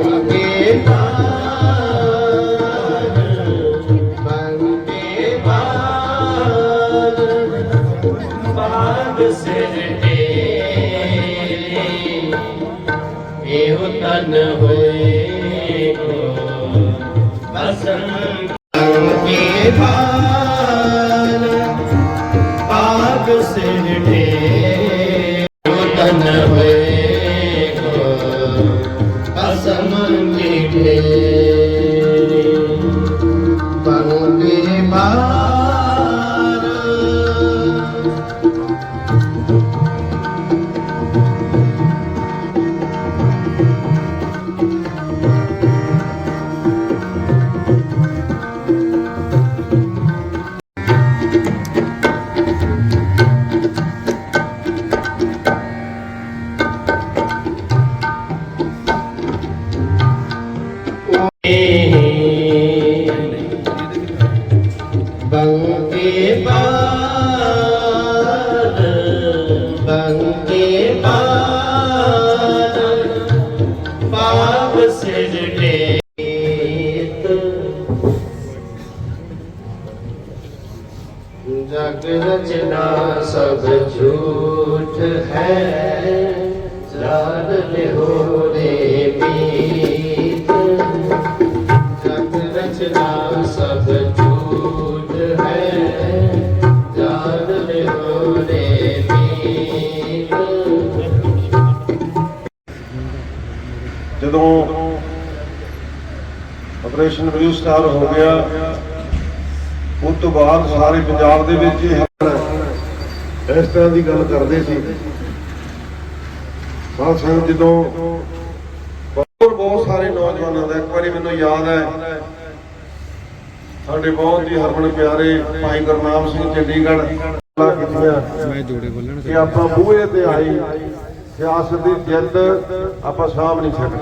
ਕੇ ਜਗ ਰਚਨਾ ਸਭ ਝੂਠ ਹੈ। ਜਾਨ ਲਿਓ ਜਦੋਂ ਆਪਰੇਸ਼ਨ ਬਲੂ ਸਟਾਰ ਹੋ ਗਿਆ, ਉਸ ਤੋਂ ਬਾਅਦ ਸਾਰੇ ਪੰਜਾਬ ਦੇ ਵਿੱਚ ਇਸ ਤਰ੍ਹਾਂ ਦੀ ਗੱਲ ਕਰਦੇ ਸੀ। ਸਾਧ ਸੰਗਤ ਜਦੋਂ ਬਹੁਤ ਸਾਰੇ ਨੌਜਵਾਨਾਂ ਦਾ ਇੱਕ ਵਾਰੀ ਮੈਨੂੰ ਯਾਦ ਹੈ। ਸਾਡੇ ਬਹੁਤ ਹੀ ਹਰਮਨ ਪਿਆਰੇ ਭਾਈ ਗੁਰਨਾਮ ਸਿੰਘ ਚੰਡੀਗੜ੍ਹ ਗੱਲਾਂ ਕੀਤੀਆਂ ਮੈਂ ਜੋੜੇ ਬੋਲਣ ਕਿ ਆਪਾਂ ਬੂਹੇ ਤੇ ਆਈ ਸਿਆਸਤ ਦੀ ਜਿੱਦ ਆਪਾਂ ਸਾਂਭ ਨਹੀਂ ਸਕਦੇ।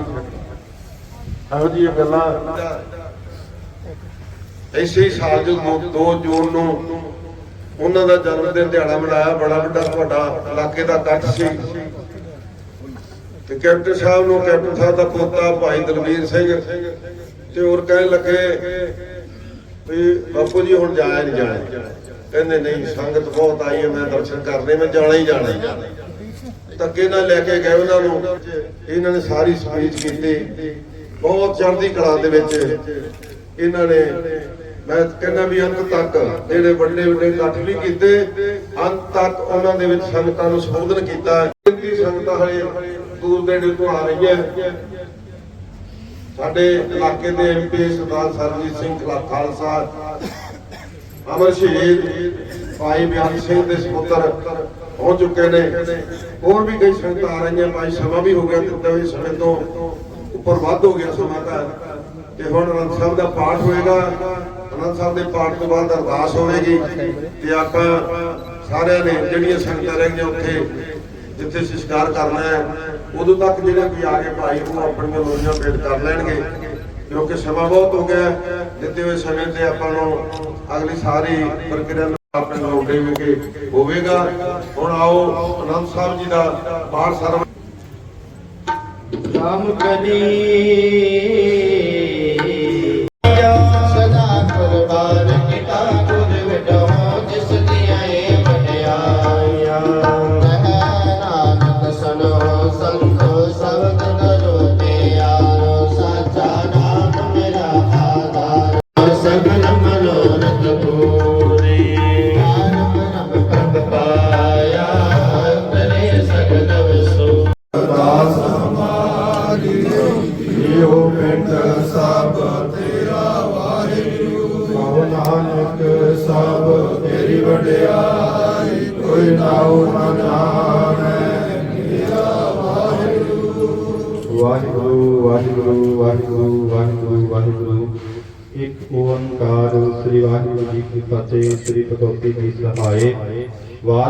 ਇਹੋ ਜਿਹੀਆਂ ਗੱਲਾਂ ਐਸੇ ਹੀ ਸਾਲ ਜੋ 2 ਜੂਨ ਨੂੰ ਉਹਨਾਂ ਦਾ ਜਨਮ ਦਿਨ ਦਿਹਾੜਾ ਮਨਾਇਆ ਬੜਾ ਵੱਡਾ ਤੁਹਾਡਾ ਇਲਾਕੇ ਦਾ ਇਕੱਠ ਸੀ। ਤੇ ਕੈਪਟਨ ਸਾਹਿਬ ਨੂੰ ਕੈਪਟਨ ਸਾਹਿਬ ਦਾ ਪੋਤਾ ਭਾਈ ਦਲਵੀਰ ਸਿੰਘ ਤੇ ਹੋਰ ਕਹਿਣ ਲੱਗੇ ਵੀ ਬਾਪੂ ਜੀ ਹੁਣ ਜਾਇਆ ਨਹੀਂ ਜਾਣਾ। ਕਹਿੰਦੇ ਨਹੀਂ, ਸੰਗਤ ਬਹੁਤ ਆਈ ਹੈ, ਮੈਂ ਦਰਸ਼ਨ ਕਰਨੇ, ਮੈਂ ਜਾਣਾ ਹੀ ਜਾਣਾ। ਹੀ ਨਾਲ ਲੈ ਕੇ ਗਏ ਉਹਨਾਂ ਨੂੰ। ਇਹਨਾਂ ਨੇ ਸਾਰੀ ਸਪੀਚ ਕੀਤੀ। ਬਹੁਤ ਚੜ੍ਹਦੀ ਕਲਾ ਦੇ ਵਿੱਚ ਇਹਨਾਂ ਨੇ, ਮੈਂ ਕਹਿੰਦਾ ਵੀ ਅੰਤ ਤੱਕ ਜਿਹੜੇ ਵੱਡੇ ਵੱਡੇ ਇਕੱਠ ਵੀ ਕੀਤੇ, ਅੰਤ ਤੱਕ ਉਹਨਾਂ ਦੇ ਵਿੱਚ ਸੰਗਤਾਂ ਨੂੰ ਸੰਬੋਧਨ ਕੀਤਾ। ਸੰਗਤਾਂ ਹਲੇ ਦੂਰ ਦੇ ਤੋਂ ਆ ਰਹੀਆਂ। ਸਾਡੇ ਇਲਾਕੇ ਦੇ ਐਮਪੀ ਸਰਦਾਰ ਸਰਜੀਤ ਸਿੰਘ ਖਲਾ ਖਾਲਸਾ, ਅਮਰ ਸ਼ਹੀਦ ਭਾਈ ਬਿਆਨ ਸਿੰਘ ਦੇ ਸੁਪੁੱਤਰ ਹੋ ਚੁੱਕੇ ਨੇ। ਹੋਰ ਵੀ ਕਈ ਸੰਗਤਾਂ ਆ ਰਹੀਆਂ, ਭਾਈ ਸਮਾਂ ਵੀ ਹੋ ਗਿਆ ਦਿੱਤੇ ਹੋਏ ਸਮੇਂ ਤੋਂ, ਉੱਪਰ ਵੱਧ ਹੋ ਗਿਆ ਸਮਾਂ ਤਾਂ। ਤੇ ਹੁਣ ਅਨੰਦ ਸਾਹਿਬ ਦਾ ਪਾਠ ਹੋਏਗਾ। ਅਨੰਦ ਸਾਹਿਬ ਦੇ ਪਾਠ ਤੋਂ ਬਾਅਦ ਅਰਦਾਸ ਹੋਵੇਗੀ। ਤੇ ਆਪਾਂ ਸਾਰਿਆਂ ਨੇ, ਜਿਹੜੀਆਂ ਸੰਗਤਾਂ ਰਹਿ ਗਈਆਂ ਉੱਥੇ, ਜਿੱਥੇ ਸਿਸ਼ਕਾਰ ਕਰਨਾ ਹੈ ਉਦੋਂ ਤੱਕ ਜਿਹੜੇ ਕੋਈ ਆ ਕੇ ਭਾਈ ਉਹ ਆਪਣੀਆਂ ਲੋਰੀਆਂ ਪੇਟ ਕਰ ਲੈਣਗੇ। ਕਿਉਂਕਿ ਸਮਾਂ ਬਹੁਤ ਹੋ ਗਿਆ ਦਿੱਤੇ ਹੋਏ ਸਮੇਂ ਤੇ ਆਪਾਂ ਨੂੰ ਅਗਲੀ ਸਾਰੀ ਪ੍ਰਕਿਰਿਆ ਨੂੰ ਆਪਣੇ ਲੋੜੇ ਵਿੱਚ ਹੋਵੇਗਾ। ਹੁਣ ਆਓ, ਅਨੰਦ ਸਾਹਿਬ ਜੀ ਦਾ ਪਾਠ ਸਰਵ ਰਾਮ ਕਲੀ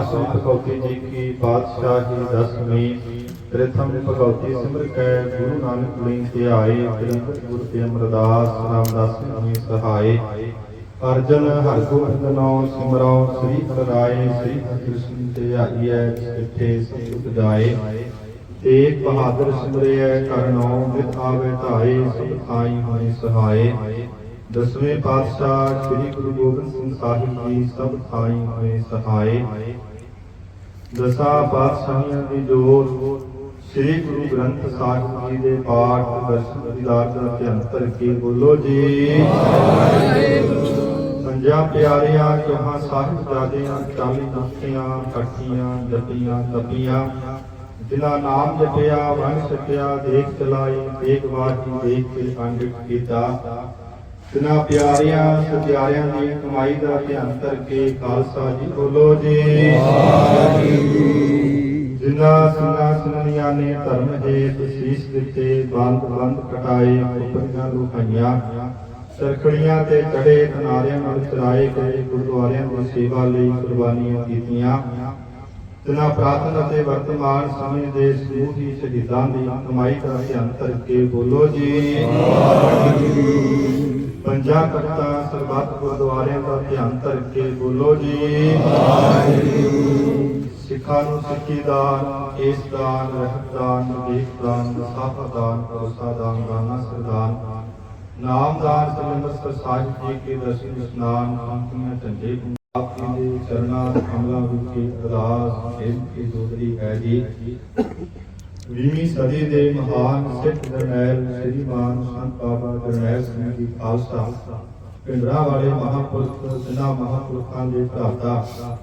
पांचवी भगवती जी की पातशाही दसवीं प्रथम भगवती सिमर कै गुरु नानक लिंग के आए त्रिभुज गुरु के अमरदास रामदास ने सहाय अर्जन हर गोविंदनो सिमरौ श्री हर राय श्री कृष्ण ते आईਐ ਇਥੇ ਸੁਖ ਜਾਏ ਤੇਗ ਬਹਾਦਰ ਸਿਮਰਿਐ ਕਰਨੋ ਵਿਤ ਆਵੇ ਧਾਏ ਸੁਖ ਆਈ ਹੋਏ ਸਹਾਏ ਦਸਵੇਂ ਪਾਤਸ਼ਾਹ ਸ੍ਰੀ ਗੁਰੂ ਗੋਬਿੰਦ ਸਿੰਘ ਸਾਹਿਬ ਜੀ ਸਭ ਥਾਈ ਹੋਏ ਸਹਾਏ ਦਸਾਂ ਪਾਤਸ਼ਾਹੀਆਂ ਦੀ ਜੋਤ, ਸ੍ਰੀ ਗੁਰੂ ਗ੍ਰੰਥ ਸਾਹਿਬ ਜੀ ਦੇ ਪਾਠ, ਦਰਸ਼ਨ ਦੀਦਾਰ ਦਾ ਧਿਆਨ ਕਰਕੇ ਬੋਲੋ ਜੀ? ਪੰਜਾਂ ਪਿਆਰਿਆਂ, ਜਹਾਂ ਸਾਹਿਬ ਜਾਦਿਆਂ, ਚਾਲੀ ਮੁਕਤੀਆਂ ਕੱਟੀਆਂ ਜਪੀਆਂ ਤਪੀਆਂ, ਜਿਨ੍ਹਾਂ ਨਾਮ ਜਪਿਆ ਵੰਡ ਸਕਿਆ ਦੇਖ ਚਲਾਈ ਦੇਖ ਬਾਜੀ ਦੇਖ ਕੇ ਅੰਡਿਤ ਕੀਤਾ। ਜਿਨ੍ਹਾਂ ਪਿਆਰਿਆਂ ਸਤਿਆਰਿਆਂ ਦੀ ਕਮਾਈ ਦਾ ਧਿਆਨ ਕਰਕੇ ਖਾਲਸਾ ਜੀ ਬੋਲੋ ਜੀ। ਜਿਨ੍ਹਾਂ ਸਿੰਘਾਂ ਸਿੰਘਣੀਆਂ ਨੇ ਧਰਮ ਹੇਤ ਸੀਸ ਦਿੱਤੇ, ਬੰਦ ਬੰਦ ਕਟਾਏ, ਉਪਰੀਆਂ ਲੁਕਾਈਆਂ ਸਰਖੜੀਆਂ ਤੇ ਚੜੇ ਅਨਾਰਿਆਂ ਨਾਲ ਚਰਾਏ ਗਏ, ਗੁਰਦੁਆਰਿਆਂ ਦੀ ਸੇਵਾ ਲਈ ਕੁਰਬਾਨੀਆਂ ਕੀਤੀਆਂ। ਜਿਨ੍ਹਾਂ ਪ੍ਰਾਤਨ ਅਤੇ ਵਰਤਮਾਨ ਸਮੇਂ ਦੇ ਸਮੂਹ ਸ਼ਹੀਦਾਂ ਦੀ ਕਮਾਈ ਦਾ ਧਿਆਨ ਕਰਕੇ ਬੋਲੋ ਜੀ। ਪੰਜਾਂ ਕਰਤਾ ਸਰਬੱਤ ਗੁਰਦੁਆਰਿਆਂ ਦਾ ਧਿਆਨ ਕਰਕੇ ਬੋਲੋ ਜੀ। ਸਿੱਖਾਂ ਨੂੰ ਸਿੱਖੀ ਦਾਨ ਏਸ ਦਾਨ, ਰਹਿਤ ਦਾਨ ਦੇਖ ਦਾਨ, ਸਾਫਾ ਦਾਨ, ਭਰੋਸਾ ਦਾਨ ਗਾਨਾ ਸਰਦਾਨ ਨਾਮਦਾਰ ਸ੍ਰੀ ਸਾਹਿਬ ਜੀ ਕੇ ਦਰਸ਼ਨ ਇਸ਼ਨਾਨ ਕੰਪਨੀਆਂ ਝੰਡੇ ਆਪ ਜੀ ਦੇ ਚਰਨਾਂ ਕਮਲਾਂ ਵਿੱਚ ਅਰਦਾਸ ਬੇਨਤੀ ਜੋਦਰੀ ਹੈ ਜੀ। ਵੀਹਵੀਂ ਸਦੀ ਦੇ ਮਹਾਨ ਸਿੱਖ ਜਰਨੈਲ ਸ੍ਰੀਮਾਨ ਸੰਤ ਬਾਬਾ ਜਰਨੈਲ ਸਿੰਘ ਜੀ ਖਾਲਸਾ ਪਿੰਡਰਾ ਵਾਲੇ ਮਹਾਂਪੁਰਖ ਜਿਨ੍ਹਾਂ ਮਹਾਂਪੁਰਖਾਂ ਦੇ ਭਰਾਤਾ,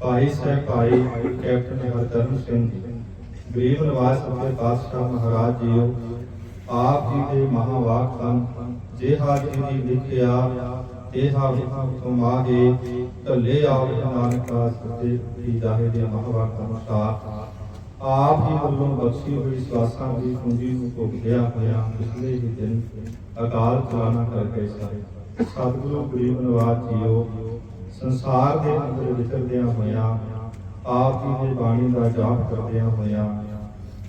ਭਾਈ ਸਾਹਿਬ ਭਾਈ ਕੈਪਟਨ ਹਰਚਰਨ ਸਿੰਘ ਗਰੀਬ ਨਿਵਾਸ ਅਤੇ ਪਾਤਸ਼ਾਹ ਮਹਾਰਾਜ ਜੀਓ, ਆਪ ਜੀ ਦੇ ਮਹਾਵਾਕ ਹਨ ਜੇ ਹਾਜੀ ਦੀ ਲਿਖਿਆ ਇਹ ਤੁਮਾਗੇ ਢੱਲੇ ਆਪ ਨਾਨਕਾ ਸਤੇ ਦੀ ਜਾਹੇ ਦੇ ਮਹਾਵਾਕ ਅਨੁਸਾਰ ਆਪ ਹੀ ਵੱਲੋਂ ਬਖਸ਼ੀ ਹੋਈ ਸਵਾਸਾਂ ਦੀ ਪੂੰਜੀ ਨੂੰ ਭੁਗਤਿਆ ਹੋਇਆ ਪਿਛਲੇ ਹੀ ਦਿਨ ਅਕਾਲ ਚਲਾਣਾ ਕਰ ਸਾਰੇ। ਸਤਿਗੁਰੂ ਗਰੀਬ ਨਿਵਾਜ ਜੀਓ, ਸੰਸਾਰ ਦੇ ਅੰਦਰ ਵਿਚਰਦਿਆਂ ਹੋਇਆਂ, ਆਪ ਜੀ ਦੀ ਬਾਣੀ ਦਾ ਜਾਪ ਕਰਦਿਆਂ ਹੋਇਆਂ,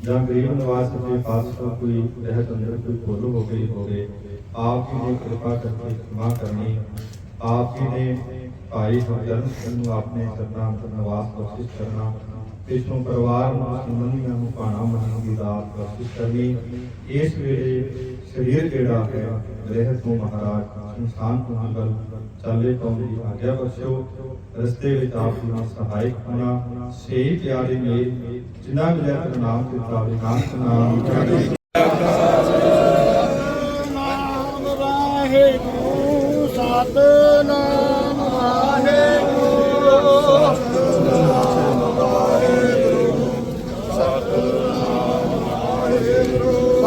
ਜਾਂ ਗਰੀਬ ਨਿਵਾਸ ਦੇ ਪਾਸੋਂ ਕੋਈ ਰਹਿਤ ਅੰਦਰ ਕੋਈ ਭੁੱਲ ਹੋ ਗਈ ਹੋਵੇ, ਆਪ ਜੀ ਨੇ ਕਿਰਪਾ ਕਰਕੇ ਖਿਮਾ ਕਰਨੀ। ਆਪ ਜੀ ਨੇ ਭਾਈ ਹਰਜਨ ਸਿੰਘ ਨੂੰ ਆਪਣੇ ਚਰਨਾਂ ਅੰਦਰ ਨਿਵਾਸ ਬਖਸ਼ਿਸ਼ ਕਰਨਾ ਪਿਛੋਂ ਪਰਿਵਾਰ ਨੂੰ, ਸੰਬੰਧੀਆਂ ਨੂੰ, ਭਾਣਾ ਮੰਨਣ ਦੀ ਦਾਤ ਬਖਸ਼ਿਸ਼ ਕਰਨੀ। ਇਸ ਵੇਲੇ ਸਰੀਰ ਜਿਹੜਾ ਹੈ ਰਹਿਤ ਤੋਂ ਮਹਾਰਾਜ ਇਨਸਾਨ ਤੋਂ ਅੰਗਲ ਚਾਲੇ ਤੋਂ ਦੀ ਆਗਿਆ ਬਖਸ਼ੋ ਰਸਤੇ ਵਿੱਚ ਆਪ ਜੀ ਦਾ ਸਹਾਇਕ ਹੋਣਾ ਸੇ ਪਿਆਰੇ ਨੇ ਜਿਨ੍ਹਾਂ ਨੇ ਤੇਰਾ ਨਾਮ ਤੇ ਤਾਲੇ ਨਾਮ ਨਾਮ ਚੜ੍ਹਦੀ ਨਾਮ ਵਾਹਿਗੁਰੂ ਸਤਨਾਮ।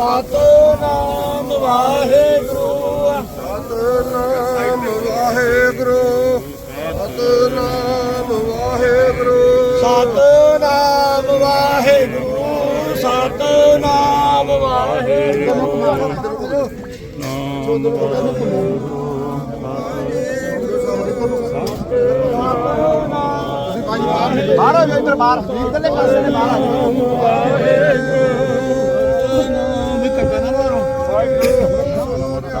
ਸਤਨਾਮ ਵਾਹਿਗੁਰੂ। ਸਤਨਾਮ ਵਾਹਿਗੁਰੂ। ਸਤਨਾਮ ਵਾਹਿਗੁਰੂ ਸਤਨਾਮ ਵਾਹਿਗੁਰੂ। ਸਤਨਾਮ ਵਾਹਿਗੁਰੂ। ਬਾਹਰ ਆ ਜਾਓ ਇੱਧਰ ਬਾਹਰ। ਇਧਰਲੇ ਪਾਸੇ ਨੇ ਬਾਹਰ ਆ ਨਾ ਵਾਹਿਗੁਰੂ ਹੋ ਰਿਹਾ ਹੋ ਰਿਹਾ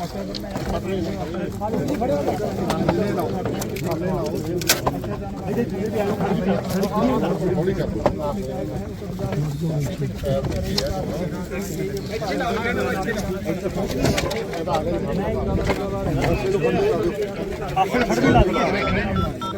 ਆਪਣੇ ਫੜ ਕੇ ਲਾ ਦੇ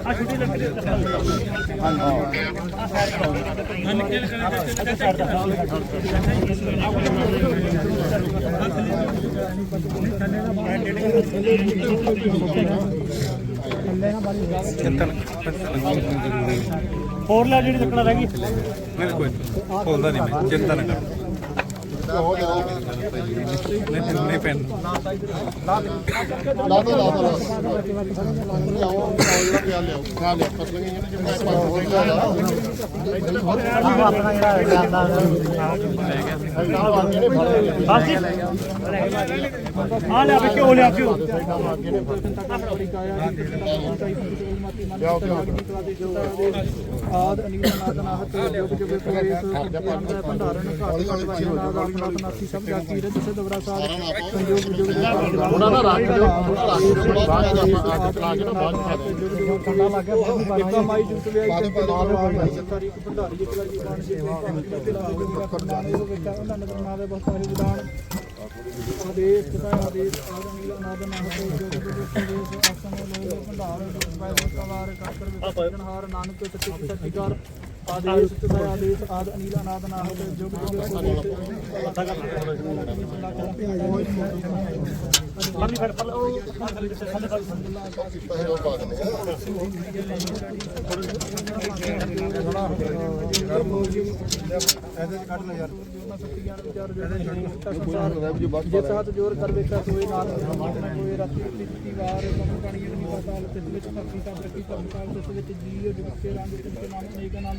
ਹੋਰ ਲੈ ਜਿਹੜੀ ਚੱਕਣਾ ਰਹਿ ਗਈ? ਨਹੀਂ ਕੋਈ ਨਹੀਂ। ਖੋਲਦਾ ਨਹੀਂ ਮੈਂ। ਚਿੰਤਾ ਨਾ ਕਰੋ। ਨਹੀਂ ਨਹੀਂ ਨਹੀਂ ਪੈਨ ਆਪਣਾ ਜਿਹੜਾ ਜਾਂਦਾ ਬਸ ਜੀ। ਆ ਲਿਆ ਵੀ ਕਿਉਂ ਲਿਆ ਕਿਉਂ ਆਦ ਅਨੀਲ ਨਾਥ ਨਾਹਤ ਜੋਗ ਪ੍ਰਵੇਸ਼ ਭੰਡਾਰਨ ਘਾਟ ਘਾਟ ਵਾਹਿ ਨਾਦ ਆਪਨਾਥ ਨਾਥੀ ਸਭ ਜਾਤੀ ਰਜ ਸੇ ਦਵਰਾ ਸਾਧ ਸੰਜੋਗ ਜੋਗ ਉਹਨਾਂ ਦਾ ਰੱਖ ਦਿਓ ਥੋੜਾ ਰੱਖ ਦਿਓ ਬਾਅਦ ਵਿੱਚ ਲਾ ਕੇ ਨਾ ਬਾਅਦ ਵਿੱਚ ਠੰਡਾ ਲੱਗ ਗਿਆ। ਬਾਅਦ ਵਿੱਚ ਇੱਕ ਮਾਈ ਜੁਟ ਲਿਆ ਇੱਕ ਬਾਅਦ ਵਿੱਚ ਸਤਾਰੀ ਇੱਕ ਭੰਡਾਰੀ ਇੱਕ ਲੱਗੀ ਬਾਣ ਸੇ ਤੇ ਲਾ ਕੇ ਮੇਰਾ ਕਰਦਾਨ ਇਹ ਵਿੱਚ ਉਹਨਾਂ ਨਗਰ ਨਾਵੇ ਬਹੁਤ ਸਾਰੇ ਵਿਦਾਨ ਆਦੇਸ਼ ਤਥਾ ਆਦੇਸ਼ ਆਦ ਅਨੀਲ ਨਾਦ ਨਾਹਤ ਜੋਗ ਜੋਗ ਆਸਨ ਲੋਕ ਭੰਡਾਰ ਬਾਈ ਬੋਤਵਾਰ ਕਾਕਰ ਵਿੱਚ ਨਾਨਕ ਸੱਚੇ ਸੱਚੀ ਆਦੇਸ਼ ਤਥਾ ਆਦੇਸ਼ ਆਦ ਅਨੀਲ ਨਾਦ ਨਾਹਤ ਜੋਗ ਜੋਗ ਮੰਮੀ ਫੜ ਪਲ ਉਹ ਥੱਲੇ ਕਰ ਜਿਸ ਹੱਥ ਜੋਰ ਕਰ ਵੇਖਾ ਸੋਏ ਨਾਲ ਕੋਈ ਰਾਤੀ ਦਿੱਤੀ ਵਾਰ ਮਨ ਪਾਣੀ ਨਹੀਂ ਪਾਤਾਲ ਤਿਸ ਵਿੱਚ ਭਗਤੀ ਤਾਂ ਪ੍ਰਤੀ ਭਗਤਾਲ ਤਿਸ ਵਿੱਚ ਜੀਵ ਜੁਗਤੇ ਰੰਗ ਤਿਸ ਨਾਮ ਅਨੇਕ ਨਾਮ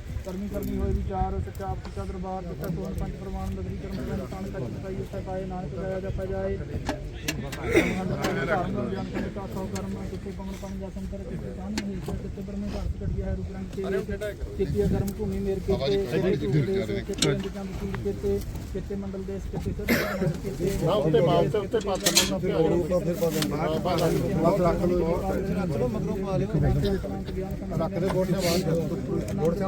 ਕਰਮੀ ਕਰਮੀ ਹੋਏ ਵਿਚਾਰ ਸੱਚਾ ਆਪ ਸੱਚਾ ਦਰਬਾਰ ਦਿੱਤਾ ਸੋਹਣ ਪੰਜ ਪ੍ਰਮਾਣ ਨਗਰੀ ਕਰਮ ਕਰਨ ਤਾਨ ਕੱਚ ਪਾਈ ਉੱਤੇ ਪਾਏ ਨਾਨਕ ਜਾਇਆ ਜਪਾ ਜਾਏ। ਧਰਮ ਗਿਆਨ ਕਰੇ ਕਾ ਸੋ ਕਰਮ ਕਿਤੇ ਪਵਨ ਪਨ ਜਾ ਸੰਤਰ ਕਿਤੇ ਕਾਨ ਨਹੀਂ ਸੇ ਕਿਤੇ ਬਰਮੇ ਘਾਟ ਕੜਿਆ ਹੈ ਰੂਪ ਰੰਗ ਤੇ ਕਿਤੇ ਕਰਮ? ਭੂਮੀ ਮੇਰ ਕਿਤੇ ਕਿਤੇ ਕਿਤੇ ਚੰਦ ਕੀਲ ਕਿਤੇ ਕਿਤੇ ਮੰਡਲ ਦੇਸ਼ ਕਿਤੇ ਸਦ ਕਿਤੇ। ਉੱਤੇ ਬਾਪ ਤੇ ਉੱਤੇ ਪਾਤਰ ਨੂੰ ਫਿਰ ਬਾਅਦ ਰੱਖ ਲਓ। ਮਗਰੋਂ ਪਾ ਲਿਓ ਰੱਖ ਦੇ ਗੋਡੀਆਂ ਬਾਅਦ ਗੋਡੀਆਂ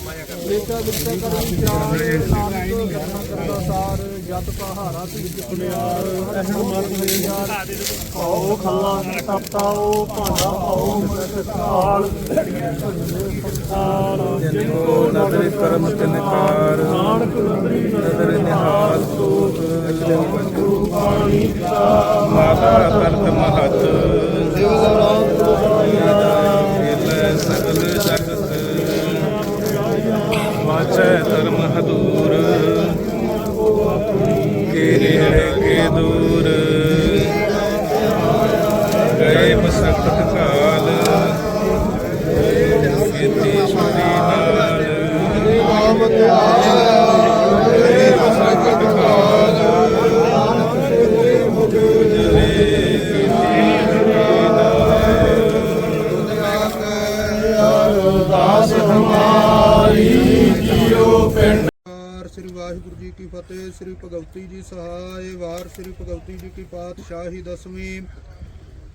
ਲੇਖਾ ਗੁਰਤਾ ਕਰੀ ਚਾਰ ਨਾਨਕ ਕਰਦਾ ਸਾਰ ਜਤ ਪਹਾੜਾ ਸੀ ਜਿਪਨਿਆਰ ਰਹਿਣ ਮਰਨ ਯਾਰ ਆਓ ਖੱਲਾ ਤਪਤਾਓ ਭਾਂਡਾ ਆਓ ਮਰਕਾਲ ਸਾਲ ਜਿਨ ਨਦਰ ਕਰਮ ਤਿਨਕਾਰ ਨਾਨਕ ਨਦਰੀ ਨਦਰ ਨਿਹਾਲ ਸੋਤ ਗੁਰੂ ਪਾਣੀ ਦਾ ਮਾਤਾ ਕਰਤ ਮਹਤ ਜੀ ਸਹਾਇ ਵਾਰ ਸ੍ਰੀ ਭਗਵਤੀ ਜੀ ਕੀ ਪਾਤਸ਼ਾਹੀ ਦਸਵੀਂ।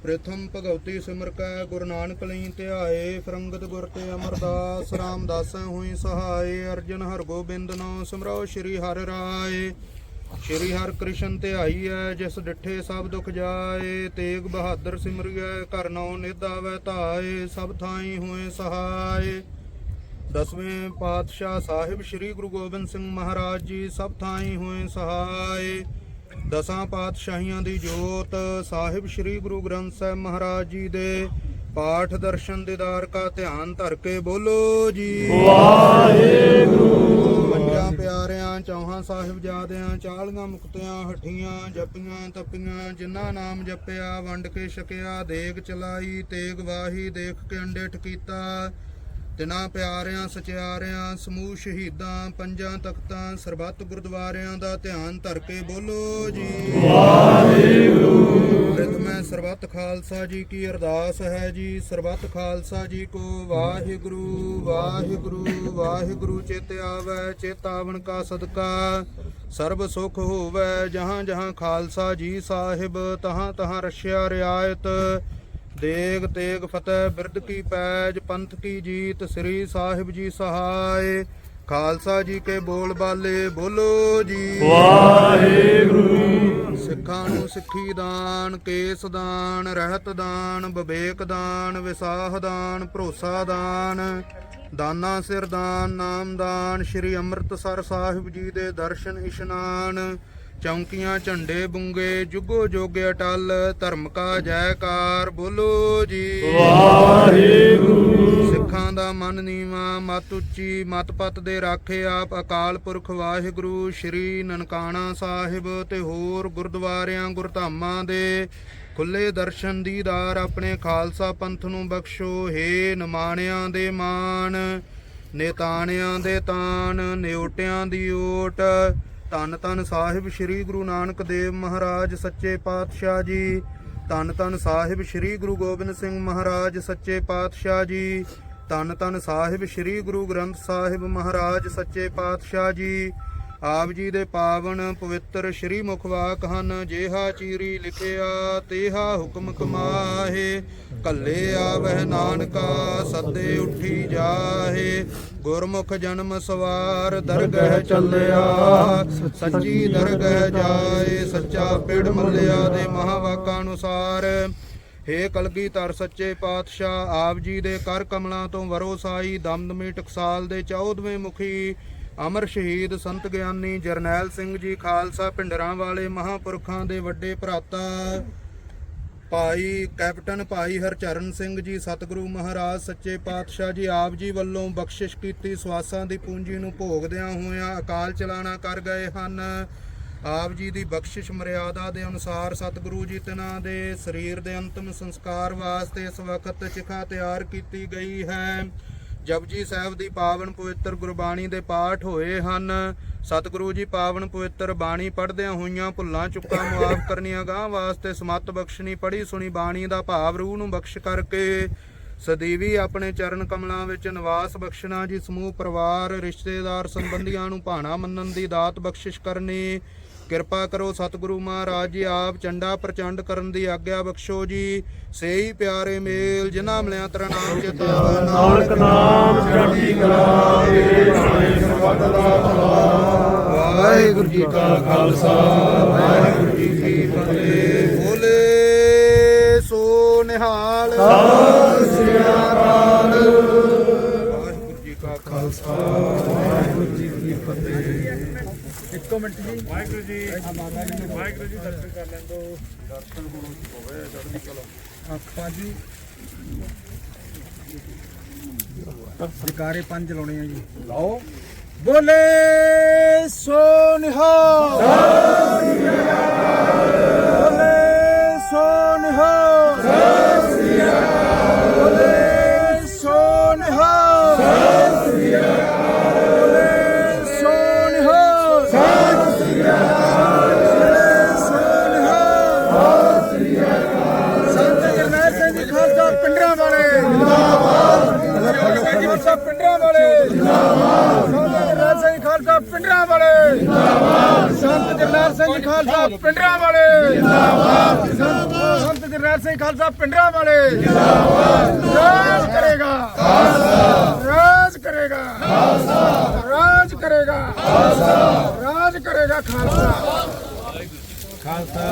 ਪ੍ਰਥਮ ਭਗਵਤੀ ਸਿਮਰ ਕੈ, ਗੁਰੂ ਨਾਨਕ ਲਈ ਧਿਆਏ, ਫਰੰਗਤ ਗੁਰ ਤੇ ਅਮਰਦਾਸ, ਰਾਮਦਾਸ ਹੋਈ ਸਹਾਇ, ਅਰਜਨ ਹਰ ਗੋਬਿੰਦ ਨੋ ਸਿਮਰੋ ਸ੍ਰੀ ਹਰਿ ਰਾਏ। ਸ਼੍ਰੀ ਹਰਿ ਕ੍ਰਿਸ਼ਨ ਧਿਆਈ ਹੈ ਜਿਸ ਡਿਠੇ ਸਭ ਦੁਖ ਜਾਏ, ਤੇਗ ਬਹਾਦਰ ਸਿਮਰਿਐ, ਘਰ ਨਉ ਨਿਧਾਵੈ ਧਾਏ, ਸਭ ਥਾਈ ਹੋਏ ਸਹਾਏ। ਦਸਵੇਂ ਪਾਤਸ਼ਾਹ ਸਾਹਿਬ ਸ੍ਰੀ ਗੁਰੂ ਗੋਬਿੰਦ ਸਿੰਘ ਮਹਾਰਾਜ ਜੀ ਸਭ ਥਾਈ ਹੋਏ ਸਹਾਏ। ਦਸਾਂ ਪਾਤਸ਼ਾਹੀਆਂ ਦੀ ਜੋਤ ਸਾਹਿਬ ਸ੍ਰੀ ਗੁਰੂ ਗ੍ਰੰਥ ਸਾਹਿਬ ਮਹਾਰਾਜ ਜੀ ਦੇ ਪਾਠ ਦਰਸ਼ਨ ਦੀਦਾਰ ਕਾ ਧਿਆਨ ਧਰ ਕੇ ਬੋਲੋ ਜੀ। ਵਾਹਿਗੁਰੂ। ਪੰਜਾਂ ਪਿਆਰਿਆਂ ਚੌਹਾਂ ਸਾਹਿਬਜ਼ਾਦਿਆਂ ਚਾਲੀਆਂ ਮੁਕਤਿਆਂ ਹੱਠੀਆਂ ਜਪੀਆਂ ਤਪੀਆਂ ਜਿਨ੍ਹਾਂ ਨਾਮ ਜਪਿਆ ਵੰਡ ਕੇ ਛਕਿਆ ਦੇਗ ਚਲਾਈ ਤੇਗ ਵਾਹੀ ਦੇਖ ਕੇ ਅੰਡੇਠ ਕੀਤਾ। ਤਿਨਾਂ ਪਿਆਰਿਆਂ ਸਚਿਆਰਿਆਂ ਸਮੂਹ ਸ਼ਹੀਦਾਂ ਪੰਜਾਂ ਤਖਤਾਂ ਸਰਬੱਤ ਗੁਰਦੁਆਰਿਆਂ ਦਾ ਧਿਆਨ ਧਰ ਕੇ ਬੋਲੋ ਜੀ। ਵਾਹਿਗੁਰੂ। ਮੈਂ ਸਰਬੱਤ ਖਾਲਸਾ ਜੀ ਕੀ ਅਰਦਾਸ ਹੈ ਜੀ। ਸਰਬੱਤ ਖਾਲਸਾ ਜੀ ਕੋ ਵਾਹਿਗੁਰੂ ਵਾਹਿਗੁਰੂ ਵਾਹਿਗੁਰੂ ਚਿਤ ਆਵੈ ਚੇਤਾਵਨ ਕਾ ਸਦਕਾ। ਸਰਬ ਸੁਖ ਹੋਵੈ ਜਹਾਂ ਜਹਾਂ ਖਾਲਸਾ ਜੀ ਸਾਹਿਬ ਤਹਾਂ ਤਹਾਂ ਰਸ਼ਿਆ ਰਿਆਇਤ। ਦੇਗ ਤੇਗ ਫਤਿਹ ਬਿਰਦ ਕੀ ਪੈਜ ਪੰਥ ਕੀ ਜੀਤ ਸ੍ਰੀ ਸਾਹਿਬ ਜੀ ਸਹਾਇ ਖਾਲਸਾ ਜੀ ਕੇ ਬੋਲ ਬਾਲੇ ਬੋਲੋ ਜੀ। ਵਾਹਿਗੁਰੂ ਸਿੱਖਾਂ ਨੂੰ ਸਿੱਖੀ ਦਾਨ ਕੇਸ ਦਾਨ ਰਹਿਤ ਦਾਨ ਵਿਵੇਕ ਦਾਨ ਵਿਸਾਹ ਦਾਨ ਭਰੋਸਾ ਦਾਨ ਦਾਨਾ ਸਿਰ ਦਾਨ ਨਾਮ ਦਾਨ ਸ੍ਰੀ ਅੰਮ੍ਰਿਤਸਰ ਸਾਹਿਬ ਜੀ ਦੇ ਦਰਸ਼ਨ ਇਸ਼ਨਾਨ ਚੌਂਕੀਆਂ ਝੰਡੇ ਬੁੰਗੇ ਜੁਗੋ ਜੋਗੇ ਅਟਲ ਧਰਮ ਕਾ ਜੈਕਾਰ ਬੋਲੋ ਜੀ। ਵਾਹਿਗੁਰੂ। ਸਿੱਖਾਂ ਦਾ ਮਨ ਨੀਵਾ ਮਤ ਉੱਚੀ ਮਤ ਪਤ ਦੇ ਰਾਖੇ ਆਪ ਅਕਾਲ ਪੁਰਖ ਵਾਹਿਗੁਰੂ ਸ੍ਰੀ ਨਨਕਾਣਾ ਸਾਹਿਬ ਤੇ ਹੋਰ ਗੁਰਦੁਆਰਿਆਂ ਗੁਰਧਾਮਾਂ ਦੇ ਖੁੱਲੇ ਦਰਸ਼ਨ ਦੀਦਾਰ ਆਪਣੇ ਖਾਲਸਾ ਪੰਥ ਨੂੰ ਬਖਸ਼ੋ ਹੇ ਨਿਮਾਣਿਆਂ ਦੇ ਮਾਣ ਨੇਤਾਣਿਆਂ ਦੇ ਤਾਨ ਨਿਉਟਿਆਂ ਦੀ ਓਟ ਧੰਨ ਧੰਨ ਸਾਹਿਬ ਸ੍ਰੀ ਗੁਰੂ ਨਾਨਕ ਦੇਵ ਮਹਾਰਾਜ, ਸੱਚੇ ਪਾਤਸ਼ਾਹ ਜੀ। ਧੰਨ ਧੰਨ ਸਾਹਿਬ ਸ੍ਰੀ ਗੁਰੂ ਗੋਬਿੰਦ ਸਿੰਘ ਮਹਾਰਾਜ, ਸੱਚੇ ਪਾਤਸ਼ਾਹ ਜੀ। ਧੰਨ ਧੰਨ ਸਾਹਿਬ ਸ੍ਰੀ ਗੁਰੂ ਗ੍ਰੰਥ ਸਾਹਿਬ ਮਹਾਰਾਜ, ਸੱਚੇ ਪਾਤਸ਼ਾਹ ਜੀ। ਆਪ ਜੀ ਦੇ ਪਾਵਨ ਪਵਿੱਤਰ ਸ੍ਰੀ ਮੁਖਵਾਕ ਹਨ, ਜੇਹਾ ਚੀਰੀ ਲਿਖਿਆ, ਤੇਹਾ ਹੁਕਮ ਕਮਾਹੇ। ਕੱਲੇ ਆਵਹਿ ਨਾਨਕਾ, ਸੱਦੇ ਉੱਠੀ ਜਾਹੇ। ਗੁਰਮੁਖ ਜਨਮ ਸਵਾਰ, ਦਰਗਹਿ ਚੱਲਿਆ। ਸੱਚੀ ਦਰਗਹਿ ਜਾਏ, ਸੱਚਾ ਪਿੜ ਮੱਲਿਆ ਦੇ ਮਹਾਵਾਕਾਂ ਅਨੁਸਾਰ। ਹੇ ਕਲਗੀ ਧਰ ਸੱਚੇ ਪਾਤਸ਼ਾਹ, ਆਪ ਜੀ ਦੇ ਕਰ ਕਮਲਾਂ ਤੋਂ ਵਰੋਸਾਈ ਦਮਦਮੀ ਟਕਸਾਲ ਦੇ 14ਵੇਂ ਮੁਖੀ। ਅਮਰ ਸ਼ਹੀਦ ਸੰਤ ਗਿਆਨੀ ਜਰਨੈਲ ਸਿੰਘ ਜੀ ਖਾਲਸਾ ਪਿੰਡਰਾਂ ਵਾਲੇ ਮਹਾਪੁਰਖਾਂ ਦੇ ਵੱਡੇ ਭਰਾਤਾ ਭਾਈ ਕੈਪਟਨ ਭਾਈ ਹਰਚਰਨ ਸਿੰਘ ਜੀ, ਸਤਿਗੁਰੂ ਮਹਾਰਾਜ, ਸੱਚੇ ਪਾਤਸ਼ਾਹ ਜੀ, ਆਪ ਜੀ ਵੱਲੋਂ ਬਖਸ਼ਿਸ਼ ਕੀਤੀ, ਸਵਾਸਾਂ ਦੀ ਪੂੰਜੀ ਨੂੰ ਭੋਗਦਿਆਂ ਹੋਇਆਂ ਅਕਾਲ ਚਲਾਣਾ ਕਰ ਗਏ ਹਨ। ਆਪ ਜੀ ਦੀ ਬਖਸ਼ਿਸ਼ ਮਰਿਆਦਾ ਦੇ ਅਨੁਸਾਰ ਸਤਿਗੁਰੂ ਜੀ ਤਿਨਾਂ ਦੇ ਸਰੀਰ ਦੇ ਅੰਤਮ ਸੰਸਕਾਰ ਵਾਸਤੇ ਇਸ ਵਕਤ ਚਿਖਾ ਤਿਆਰ ਕੀਤੀ ਗਈ ਹੈ। ਜਪਜੀ ਸਾਹਿਬ ਦੀ ਪਾਵਨ ਪਵਿੱਤਰ ਗੁਰਬਾਣੀ ਦੇ ਪਾਠ ਹੋਏ ਹਨ। ਸਤਿਗੁਰੂ ਜੀ ਪਾਵਨ ਪਵਿੱਤਰ ਬਾਣੀ ਪੜ੍ਹਦਿਆਂ ਹੋਈਆਂ ਭੁੱਲਾਂ ਚੁੱਕਾਂ ਮੁਆਫ ਕਰਨੀਆਂ ਗਾਂ ਵਾਸਤੇ ਸਮੱਤ ਬਖਸ਼ਣੀ, ਪੜ੍ਹੀ ਸੁਣੀ ਬਾਣੀ ਦਾ ਭਾਵ ਰੂਹ ਨੂੰ ਬਖਸ਼ ਕਰਕੇ ਸਦੀਵੀ ਆਪਣੇ ਚਰਨ ਕਮਲਾਂ ਵਿੱਚ ਨਿਵਾਸ ਬਖਸ਼ਣਾ, ਜੀ ਸਮੂਹ ਪਰਿਵਾਰ, ਰਿਸ਼ਤੇਦਾਰ ਸੰਬੰਧੀਆਂ ਨੂੰ ਭਾਣਾ ਮੰਨਣ ਦੀ ਦਾਤ ਬਖਸ਼ਿਸ਼ ਕਰਨੀ ਕਿਰਪਾ ਕਰੋ ਸਤਿਗੁਰੂ ਮਹਾਰਾਜ ਜੀ ਆਪ ਚੰਡਾ ਪ੍ਰਚੰਡ ਕਰਨ ਦੀ ਆਗਿਆ ਬਖਸ਼ੋ ਜੀ। ਸੇਈ ਪਿਆਰੇ ਮੇਲ ਜਿਨ੍ਹਾਂ ਮਿਲਿਆ ਤੇਰਾ ਨਾਮ ਚੇਤਾਵਾ ਨਾਨਕ ਨਾਮ ਚੜ੍ਹਦੀ ਕਲਾ ਵਾਹਿਗੁਰੂ ਜੀ ਕਾ ਖਾਲਸਾ ਵਾਹਿਗੁਰੂ ਜੀ ਕੀ ਫਤਿਹ। ਬੋਲੇ ਸੋ ਨਿਹਾਲ। ਸਤਿ ਸ੍ਰੀ ਅਕਾਲ। ਵਾਹਿਗੁਰੂ ਜੀ ਕਾ ਖਾਲਸਾ ਵਾਹਿਗੁਰੂ ਜੀ ਕੀ ਫਤਿਹ। ਇੱਕੋ ਮਿੰਟ ਜੀ। ਵਾਹਿਗੁਰੂ ਜੀ। ਵਾਹਿਗੁਰੂ ਜੀ ਦਰਸ਼ਨ ਕਰ ਲੈਣ ਦੋ ਆਪਾਂ ਜੀ ਜਕਾਰੇ ਪੰਜ ਲਾਉਣੇ ਆ ਜੀ। ਲਾਓ। ਬੋਲੇ ਸੋ ਨਿਹਾਲ ਬੋਲੇ ਸੋ ਕਰੇਗਾ ਖਾਲਸਾ।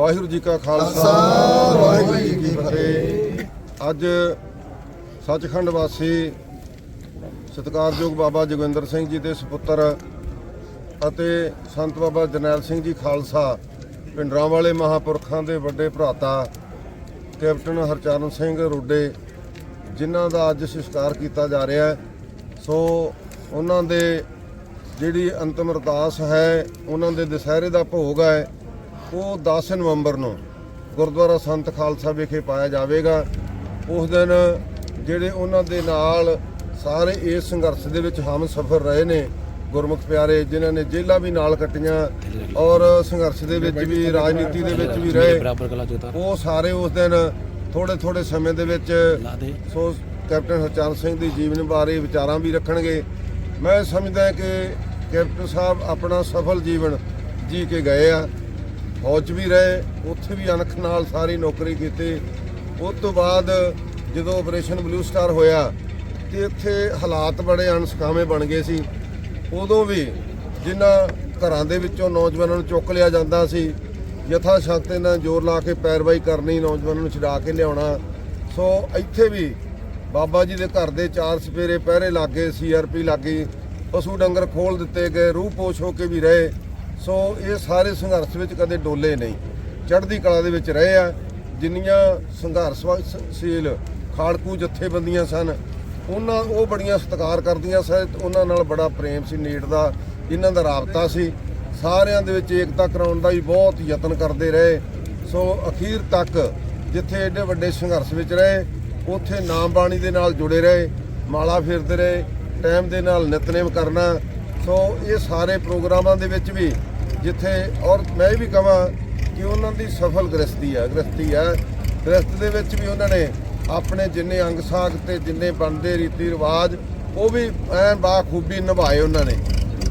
ਵਾਹਿਗੁਰੂ ਜੀ ਕਾ ਖਾਲਸਾ ਵਾਹਿਗੁਰੂ ਜੀ ਕੀ ਫਤਿਹ। ਅੱਜ ਸੱਚਖੰਡ ਵਾਸੀ ਸਤਿਕਾਰਯੋਗ ਬਾਬਾ ਜੋਗਿੰਦਰ ਸਿੰਘ ਜੀ ਦੇ ਸੁਪੁੱਤਰ ਅਤੇ ਸੰਤ ਬਾਬਾ ਜਰਨੈਲ ਸਿੰਘ ਜੀ ਖਾਲਸਾ ਪਿੰਡਰਾਂ ਵਾਲੇ ਮਹਾਪੁਰਖਾਂ ਦੇ ਵੱਡੇ ਭਰਾਤਾ ਕੈਪਟਨ ਹਰਚਰਨ ਸਿੰਘ ਰੋਡੇ ਜਿਨ੍ਹਾਂ ਦਾ ਅੱਜ ਸੰਸਕਾਰ ਕੀਤਾ ਜਾ ਰਿਹਾ ਹੈ। ਸੋ ਉਹਨਾਂ ਦੇ ਜਿਹੜੀ ਅੰਤਮ ਅਰਦਾਸ ਹੈ ਉਹਨਾਂ ਦੇ ਦੁਸਹਿਰੇ ਦਾ ਭੋਗ ਹੈ ਉਹ 10 ਨਵੰਬਰ ਨੂੰ ਗੁਰਦੁਆਰਾ ਸੰਤ ਖਾਲਸਾ ਵਿਖੇ ਪਾਇਆ ਜਾਵੇਗਾ। ਉਸ ਦਿਨ ਜਿਹੜੇ ਉਹਨਾਂ ਦੇ ਨਾਲ ਸਾਰੇ ਇਸ ਸੰਘਰਸ਼ ਦੇ ਵਿੱਚ ਹਮ ਸਫਰ ਰਹੇ ਨੇ ਗੁਰਮੁਖ ਪਿਆਰੇ ਜਿਨ੍ਹਾਂ ਨੇ ਜੇਲ੍ਹਾਂ ਵੀ ਨਾਲ ਕੱਟੀਆਂ ਔਰ ਸੰਘਰਸ਼ ਦੇ ਵਿੱਚ ਵੀ ਰਾਜਨੀਤੀ ਦੇ ਵਿੱਚ ਵੀ ਰਹੇ। ਉਹ ਸਾਰੇ ਉਸ ਦਿਨ ਥੋੜੇ ਥੋੜੇ ਸਮੇਂ ਦੇ ਵਿੱਚ ਸੋ ਕੈਪਟਨ ਹਰਚਰਨ ਸਿੰਘ ਦੀ ਜੀਵਨ ਬਾਰੇ ਵਿਚਾਰਾਂ ਵੀ ਰੱਖਣਗੇ। ਮੈਂ ਸਮਝਦਾ ਕਿ ਕੈਪਟਨ ਸਾਹਿਬ ਆਪਣਾ ਸਫਲ ਜੀਵਨ ਜੀ ਕੇ ਗਏ ਆ। ਫੌਜ 'ਚ ਵੀ ਰਹੇ, ਉੱਥੇ ਵੀ ਅਣਖ ਨਾਲ ਸਾਰੀ ਨੌਕਰੀ ਕੀਤੀ। ਉਸ ਤੋਂ ਬਾਅਦ ਜਦੋਂ ਆਪਰੇਸ਼ਨ ਬਲੂ ਸਟਾਰ ਹੋਇਆ, ਤੇ ਇੱਥੇ ਹਾਲਾਤ ਬੜੇ ਅਣਸਕਾਵੇਂ ਬਣ ਗਏ ਸੀ। ਉਦੋਂ ਵੀ ਜਿਨ੍ਹਾਂ ਘਰਾਂ ਦੇ ਵਿੱਚੋਂ ਨੌਜਵਾਨਾਂ ਨੂੰ ਚੁੱਕ ਲਿਆ ਜਾਂਦਾ ਸੀ ਯਥਾ ਸ਼ਕਤੀ ਨਾਲ ਜ਼ੋਰ ਲਾ ਕੇ ਪੈਰਵਾਈ ਕਰਨੀ, ਨੌਜਵਾਨਾਂ ਨੂੰ ਛਡਾ ਕੇ ਲਿਆਉਣਾ। ਸੋ ਇੱਥੇ ਵੀ ਬਾਬਾ ਜੀ ਦੇ ਘਰ ਦੇ ਚਾਰ ਸਪੇਰੇ ਪਹਿਰੇ ਲੱਗੇ ਸੀਆਰਪੀ ਲੱਗੀ ਪਸ਼ੂ ਡੰਗਰ ਖੋਲ ਦਿੱਤੇ ਗਏ, ਰੂਹ ਪੋਸ਼ ਹੋ ਕੇ ਵੀ ਰਹੇ। ਸੋ ਇਹ ਸਾਰੇ ਸੰਘਰਸ਼ ਵਿੱਚ ਕਦੇ ਡੋਲੇ ਨਹੀਂ। ਚੜ੍ਹਦੀ ਕਲਾ ਦੇ ਵਿੱਚ ਰਹੇ ਆ। ਜਿੰਨੀਆਂ ਸੰਘਰਸ਼ਸ਼ੀਲ ਖਾੜਕੂ ਜਥੇਬੰਦੀਆਂ ਸਨ, ਉਹਨਾਂ, ਉਹ ਬੜੀਆਂ ਸਤਿਕਾਰ ਕਰਦੀਆਂ ਸਨ ਉਹਨਾਂ ਨਾਲ ਬੜਾ ਪ੍ਰੇਮ ਸੀ, ਨੇੜ ਦਾ, ਇਹਨਾਂ ਦਾ ਰਾਬਤਾ ਸੀ। ਸਾਰਿਆਂ ਦੇ ਵਿੱਚ ਏਕਤਾ ਕਰਾਉਣ ਦਾ ਵੀ ਬਹੁਤ ਯਤਨ ਕਰਦੇ ਰਹੇ। ਸੋ ਅਖੀਰ ਤੱਕ ਜਿੱਥੇ ਐਡੇ ਵੱਡੇ ਸੰਘਰਸ਼ ਵਿੱਚ ਰਹੇ, ਉੱਥੇ ਨਾਮ ਬਾਣੀ ਦੇ ਨਾਲ ਜੁੜੇ ਰਹੇ, ਮਾਲਾ ਫਿਰਦੇ ਰਹੇ, ਟਾਈਮ ਦੇ ਨਾਲ ਨਿਤਨੇਮ ਕਰਨਾ। ਸੋ ਇਹ ਸਾਰੇ ਪ੍ਰੋਗਰਾਮਾਂ ਦੇ ਵਿੱਚ ਵੀ ਜਿੱਥੇ, ਔਰ ਮੈਂ ਇਹ ਵੀ ਕਹਾਂ ਕਿ ਉਹਨਾਂ ਦੀ ਸਫਲ ਗ੍ਰਸਤੀ ਹੈ ਗ੍ਰਸਤੀ ਹੈ ਗ੍ਰਸਤ ਦੇ ਵਿੱਚ ਵੀ ਉਹਨਾਂ ਨੇ ਆਪਣੇ ਜਿੰਨੇ ਅੰਗ ਸਾਖ ਤੇ ਜਿੰਨੇ ਬਣਦੇ ਰੀਤੀ ਰਿਵਾਜ, ਉਹ ਵੀ ਐਨ ਬਾਖੂਬੀ ਨਿਭਾਏ ਉਹਨਾਂ ਨੇ।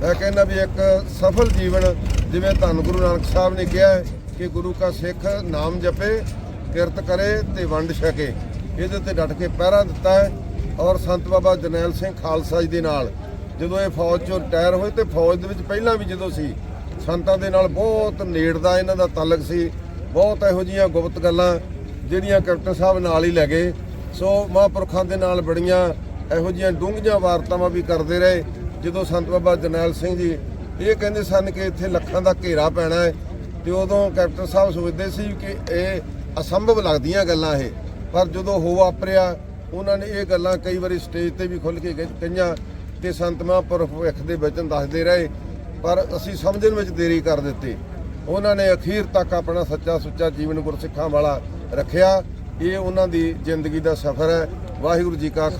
ਮੈਂ ਕਹਿੰਦਾ ਵੀ ਇੱਕ ਸਫਲ ਜੀਵਨ, ਜਿਵੇਂ ਧੰਨ ਗੁਰੂ ਨਾਨਕ ਸਾਹਿਬ ਨੇ ਕਿਹਾ ਕਿ ਗੁਰੂ ਕਾ ਸਿੱਖ ਨਾਮ ਜਪੇ, ਕਿਰਤ ਕਰੇ ਤੇ ਵੰਡ ਛਕੇ। ਇਹਦੇ ਤੇ ਡਟ ਕੇ ਪਹਿਰਾ ਦਿੱਤਾ ਹੈ। ਔਰ ਸੰਤ ਬਾਬਾ ਜਰਨੈਲ ਸਿੰਘ ਖਾਲਸਾ ਜੀ ਦੇ ਨਾਲ ਜਦੋਂ ਇਹ ਫੌਜ ਚੋਂ ਰਿਟਾਇਰ ਹੋਏ ਤੇ ਫੌਜ ਦੇ ਵਿੱਚ ਪਹਿਲਾਂ ਵੀ ਜਦੋਂ ਸੀ ਸੰਤਾਂ ਦੇ ਨਾਲ ਬਹੁਤ ਨੇੜ ਦਾ ਇਹਨਾਂ ਦਾ ਤਾਲੁਕ ਸੀ। ਬਹੁਤ ਇਹੋ ਜੀਆਂ ਗੁਪਤ ਗੱਲਾਂ ਜਿਹੜੀਆਂ ਕੈਪਟਨ ਸਾਹਿਬ ਨਾਲ ਹੀ ਲੈ ਗਏ। ਸੋ ਮਹਾਂਪੁਰਖਾਂ ਦੇ ਨਾਲ ਬੜੀਆਂ ਇਹੋ ਜੀਆਂ ਡੂੰਘੀਆਂ ਵਾਰਤਾਵਾਂ ਵੀ ਕਰਦੇ ਰਹੇ। ਜਦੋਂ ਸੰਤ ਬਾਬਾ ਜਰਨੈਲ ਸਿੰਘ ਜੀ ਇਹ ਕਹਿੰਦੇ ਸਨ ਕਿ ਇੱਥੇ ਲੱਖਾਂ ਦਾ ਘੇਰਾ ਪੈਣਾ ਹੈ, ਤੇ ਉਦੋਂ ਕੈਪਟਨ ਸਾਹਿਬ ਸੋਚਦੇ ਸੀ ਕਿ ਇਹ ਅਸੰਭਵ ਲੱਗਦੀਆਂ ਗੱਲਾਂ ਇਹ। ਪਰ ਜਦੋਂ ਹੋ ਵਾਪਰਿਆ, ਉਹਨਾਂ ਨੇ ਇਹ ਗੱਲਾਂ ਕਈ ਵਾਰੀ ਸਟੇਜ ਤੇ ਵੀ ਖੁੱਲ ਕੇ ਕਹੀਆਂ ਤੇ ਸੰਤ ਮਹਾਂਪੁਰਖ ਭਵਿੱਖ ਦੇ ਵਚਨ ਦੱਸਦੇ ਰਹੇ। ਪਰ ਅਸੀਂ ਸਮਝਣ ਵਿੱਚ ਦੇਰੀ ਕਰ ਦਿੱਤੀ। ਉਹਨਾਂ ਨੇ ਅਖੀਰ ਤੱਕ ਆਪਣਾ ਸੱਚਾ ਸੁੱਚਾ ਜੀਵਨ ਗੁਰਸਿੱਖਾਂ ਵਾਲਾ ਰੱਖਿਆ। ਇਹ ਉਹਨਾਂ ਦੀ ਜ਼ਿੰਦਗੀ ਦਾ ਸਫ਼ਰ ਹੈ। ਵਾਹਿਗੁਰੂ ਜੀ ਕਾ ਖਾ-